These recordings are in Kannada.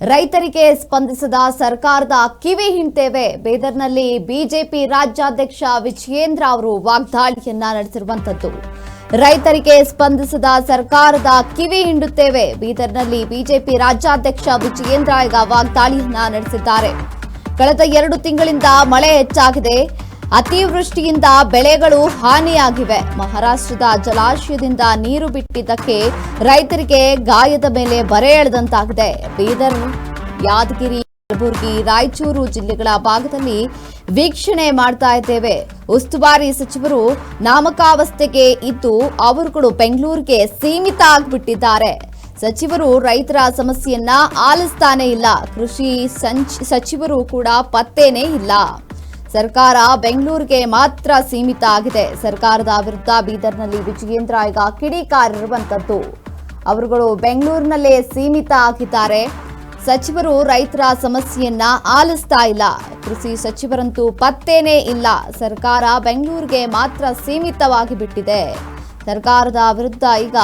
ರೈತರಿಗೆ ಸ್ಪಂದಿಸದ ಸರ್ಕಾರದ ಕಿವಿ ಹಿಂಡ್ತೇವೆ ಬೀದರ್ನಲ್ಲಿ ಬಿಜೆಪಿ ರಾಜ್ಯಾಧ್ಯಕ್ಷ ವಿಜಯೇಂದ್ರ ಅವರು ವಾಗ್ದಾಳಿಯನ್ನ ನಡೆಸಿರುವಂತದ್ದು ರೈತರಿಗೆ ಸ್ಪಂದಿಸದ ಸರ್ಕಾರದ ಕಿವಿ ಹಿಂಡುತ್ತೇವೆ. ಬೀದರ್ನಲ್ಲಿ ಬಿಜೆಪಿ ರಾಜ್ಯಾಧ್ಯಕ್ಷ ವಿಜಯೇಂದ್ರ ಈಗ ವಾಗ್ದಾಳಿಯನ್ನ ನಡೆಸಿದ್ದಾರೆ. ಕಳೆದ ಎರಡು ತಿಂಗಳಿಂದ ಮಳೆ ಹೆಚ್ಚಾಗಿದೆ. ಅತಿವೃಷ್ಟಿಯಿಂದ ಬೆಳೆಗಳು ಹಾನಿಯಾಗಿವೆ. ಮಹಾರಾಷ್ಟ್ರದ ಜಲಾಶಯದಿಂದ ನೀರು ಬಿಟ್ಟಿದ್ದಕ್ಕೆ ರೈತರಿಗೆ ಗಾಯದ ಮೇಲೆ ಬರೆ ಎಳೆದಂತಾಗಿದೆ. ಬೀದರ್, ಯಾದಗಿರಿ, ಕಲಬುರಗಿ, ರಾಯಚೂರು ಜಿಲ್ಲೆಗಳ ಭಾಗದಲ್ಲಿ ವೀಕ್ಷಣೆ ಮಾಡ್ತಾ ಇದ್ದೇವೆ. ಉಸ್ತುವಾರಿ ಸಚಿವರು ನಾಮಕಾವಸ್ಥೆಗೆ ಇದ್ದು ಅವರುಗಳು ಬೆಂಗಳೂರಿಗೆ ಸೀಮಿತ ಆಗಿಬಿಟ್ಟಿದ್ದಾರೆ. ಸಚಿವರು ರೈತರ ಸಮಸ್ಯೆಯನ್ನ ಆಲಿಸ್ತಾನೇ ಇಲ್ಲ. ಕೃಷಿ ಸಂಚ್ ಸಚಿವರು ಕೂಡ ಪತ್ತೇನೇ ಇಲ್ಲ. ಸರ್ಕಾರ ಬೆಂಗಳೂರಿಗೆ ಮಾತ್ರ ಸೀಮಿತ ಆಗಿದೆ. ಸರ್ಕಾರದ ವಿರುದ್ಧ ಬೀದರ್ನಲ್ಲಿ ವಿಜಯೇಂದ್ರ ಈಗ ಕಿಡಿಕಾರಿರುವಂಥದ್ದು ಅವರುಗಳು ಬೆಂಗಳೂರಿನಲ್ಲೇ ಸೀಮಿತ ಆಗಿದ್ದಾರೆ. ಸಚಿವರು ರೈತರ ಸಮಸ್ಯೆಯನ್ನ ಆಲಿಸ್ತಾ ಇಲ್ಲ. ಕೃಷಿ ಸಚಿವರಂತೂ ಪತ್ತೇನೇ ಇಲ್ಲ. ಸರ್ಕಾರ ಬೆಂಗಳೂರಿಗೆ ಮಾತ್ರ ಸೀಮಿತವಾಗಿ ಬಿಟ್ಟಿದೆ. ಸರ್ಕಾರದ ವಿರುದ್ಧ ಈಗ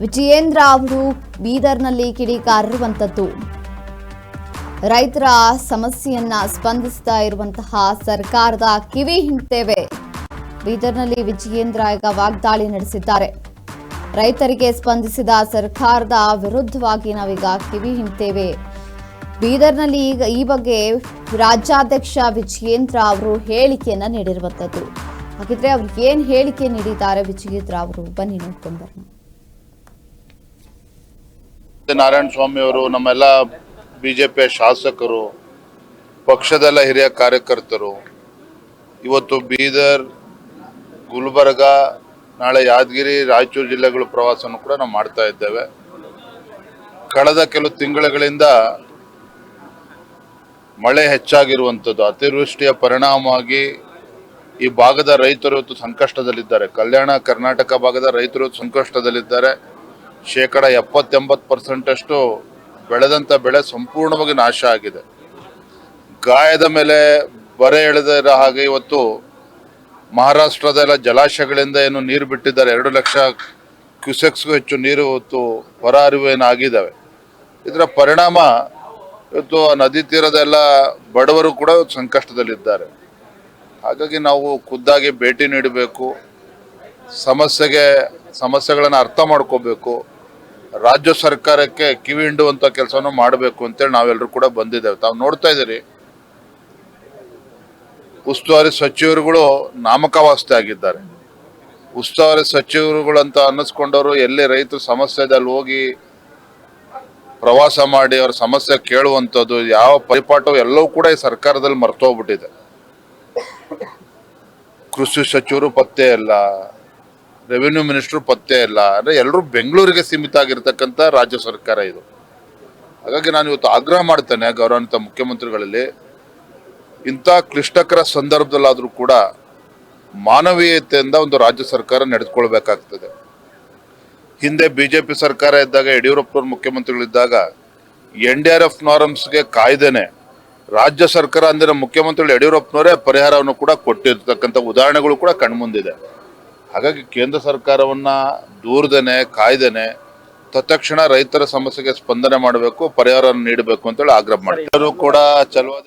ವಿಜಯೇಂದ್ರ ಅವರು ಬೀದರ್ನಲ್ಲಿ ಕಿಡಿಕಾರಿರುವಂತದ್ದು ರೈತರ ಸಮಸ್ಯೆಯನ್ನ ಸ್ಪಂದಿಸ್ತಾ ಇರುವಂತಹ ಸರ್ಕಾರದ ಕಿವಿ ಹಿಂಡ್ತೇವೆ ಬೀದರ್ನಲ್ಲಿ ವಿಜಯೇಂದ್ರ ಈಗ ವಾಗ್ದಾಳಿ ನಡೆಸಿದ್ದಾರೆ. ರೈತರಿಗೆ ಸ್ಪಂದಿಸಿದ ಸರ್ಕಾರದ ವಿರುದ್ಧವಾಗಿ ನಾವೀಗ ಕಿವಿ ಹಿಂಡ್ತೇವೆ ಬೀದರ್ನಲ್ಲಿ ಈಗ ಈ ಬಗ್ಗೆ ರಾಜ್ಯಾಧ್ಯಕ್ಷ ವಿಜಯೇಂದ್ರ ಅವರು ಹೇಳಿಕೆಯನ್ನ ನೀಡಿರುವಂಥದ್ದು ಹಾಗಿದ್ರೆ ಅವ್ರು ಏನ್ ಹೇಳಿಕೆ ನೀಡಿದ್ದಾರೆ ವಿಜಯೇಂದ್ರ ಅವರು? ಬನ್ನಿ ನೋಡ್ಕೊಂಡು ನಾರಾಯಣ ಸ್ವಾಮಿ ಅವರು ನಮ್ಮೆಲ್ಲ ಬಿಜೆಪಿಯ ಶಾಸಕರು, ಪಕ್ಷದಲ್ಲ ಹಿರಿಯ ಕಾರ್ಯಕರ್ತರು, ಇವತ್ತು ಬೀದರ್, ಗುಲ್ಬರ್ಗ, ನಾಳೆ ಯಾದಗಿರಿ, ರಾಯಚೂರು ಜಿಲ್ಲೆಗಳ ಪ್ರವಾಸವನ್ನು ಕೂಡ ನಾವು ಮಾಡ್ತಾ ಇದ್ದೇವೆ. ಕಳೆದ ಕೆಲವು ತಿಂಗಳುಗಳಿಂದ ಮಳೆ ಹೆಚ್ಚಾಗಿರುವಂಥದ್ದು, ಅತಿವೃಷ್ಟಿಯ ಪರಿಣಾಮವಾಗಿ ಈ ಭಾಗದ ರೈತರು ಇವತ್ತು ಸಂಕಷ್ಟದಲ್ಲಿದ್ದಾರೆ. ಕಲ್ಯಾಣ ಕರ್ನಾಟಕ ಭಾಗದ ರೈತರು ಸಂಕಷ್ಟದಲ್ಲಿದ್ದಾರೆ. ಶೇಕಡ ಎಪ್ಪತ್ತೆಂಬತ್ತು ಪರ್ಸೆಂಟ್ ಬೆಳೆದಂತ ಬೆಳೆ ಸಂಪೂರ್ಣವಾಗಿ ನಾಶ ಆಗಿದೆ. ಗಾಯದ ಮೇಲೆ ಬರೆ ಎಳೆದಿರೋ ಹಾಗೆ ಇವತ್ತು ಮಹಾರಾಷ್ಟ್ರದ ಜಲಾಶಯಗಳಿಂದ ಏನು ನೀರು ಬಿಟ್ಟಿದ್ದಾರೆ. ಎರಡು ಲಕ್ಷ ಕ್ಯೂಸೆಕ್ಸ್ಗೂ ಹೆಚ್ಚು ನೀರು ಇವತ್ತು ಹೊರ ಹರಿವು ಏನಾಗಿದ್ದಾವೆ. ಇದರ ಪರಿಣಾಮ ಇವತ್ತು ಆ ನದಿ ತೀರದ ಎಲ್ಲ ಬಡವರು ಕೂಡ ಸಂಕಷ್ಟದಲ್ಲಿದ್ದಾರೆ. ಹಾಗಾಗಿ ನಾವು ಖುದ್ದಾಗಿ ಭೇಟಿ ನೀಡಬೇಕು. ಸಮಸ್ಯೆಗೆ ಸಮಸ್ಯೆಗಳನ್ನು ಅರ್ಥ ಮಾಡ್ಕೋಬೇಕು. ರಾಜ್ಯ ಸರ್ಕಾರಕ್ಕೆ ಕಿವಿ ಹಿಂಡುವಂತ ಕೆಲಸವನ್ನು ಮಾಡಬೇಕು ಅಂತೇಳಿ ನಾವೆಲ್ಲರೂ ಕೂಡ ಬಂದಿದ್ದೇವೆ. ತಾವು ನೋಡ್ತಾ ಇದ್ದೀರಿ. ಉಸ್ತುವಾರಿ ಸಚಿವರುಗಳು ನಾಮಕಾವಾಸ್ತೆ ಆಗಿದ್ದಾರೆ. ಉಸ್ತುವಾರಿ ಸಚಿವರುಗಳು ಅಂತ ಅನ್ನಿಸ್ಕೊಂಡವರು ಎಲ್ಲಿ ರೈತರ ಸಮಸ್ಯೆದಲ್ಲಿ ಹೋಗಿ ಪ್ರವಾಸ ಮಾಡಿ ಅವ್ರ ಸಮಸ್ಯೆ ಕೇಳುವಂಥದ್ದು ಯಾವ ಪರಿಪಾಠವು ಎಲ್ಲವೂ ಕೂಡ ಈ ಸರ್ಕಾರದಲ್ಲಿ ಮರ್ತೋಗ್ಬಿಟ್ಟಿದೆ. ಕೃಷಿ ಸಚಿವರು ಪತ್ತೆ ಇಲ್ಲ. ರೆವಿನ್ಯೂ ಮಿನಿಸ್ಟರ್ ಪತ್ತೆ ಇಲ್ಲ. ಅಂದರೆ ಎಲ್ಲರೂ ಬೆಂಗಳೂರಿಗೆ ಸೀಮಿತ ಆಗಿರ್ತಕ್ಕಂಥ ರಾಜ್ಯ ಸರ್ಕಾರ ಇದು. ಹಾಗಾಗಿ ನಾನು ಇವತ್ತು ಆಗ್ರಹ ಮಾಡ್ತೇನೆ ಗೌರವಾನ್ವಿತ ಮುಖ್ಯಮಂತ್ರಿಗಳಲ್ಲಿ. ಇಂಥ ಕ್ಲಿಷ್ಟಕರ ಸಂದರ್ಭದಲ್ಲಾದರೂ ಕೂಡ ಮಾನವೀಯತೆಯಿಂದ ಒಂದು ರಾಜ್ಯ ಸರ್ಕಾರ ನಡೆದುಕೊಳ್ಬೇಕಾಗ್ತದೆ. ಹಿಂದೆ ಬಿ ಜೆ ಪಿ ಸರ್ಕಾರ ಇದ್ದಾಗ, ಯಡಿಯೂರಪ್ಪನವ್ರ ಮುಖ್ಯಮಂತ್ರಿಗಳಿದ್ದಾಗ, ಎನ್ ಡಿ ಆರ್ ಎಫ್ ನಾರಮ್ಸ್ಗೆ ಕಾಯ್ದೆನೆ ರಾಜ್ಯ ಸರ್ಕಾರ ಅಂದಿನ ಮುಖ್ಯಮಂತ್ರಿಗಳು ಯಡಿಯೂರಪ್ಪನವರೇ ಪರಿಹಾರವನ್ನು ಕೂಡ ಕೊಟ್ಟಿರ್ತಕ್ಕಂಥ ಉದಾಹರಣೆಗಳು ಕೂಡ ಕಣ್ಮುಂದಿದೆ. ಹಾಗಾಗಿ ಕೇಂದ್ರ ಸರ್ಕಾರವನ್ನ ದೂರದೇನೆ, ಕಾಯ್ದೇನೆ, ತತ್ಕ್ಷಣ ರೈತರ ಸಮಸ್ಯೆಗೆ ಸ್ಪಂದನೆ ಮಾಡಬೇಕು ಪರಿಹಾರ ನೀಡಬೇಕು ಅಂತೇಳಿ ಆಗ್ರಹ ಮಾಡ್ತಾರೆ ಕೂಡ ಚಲವಾದ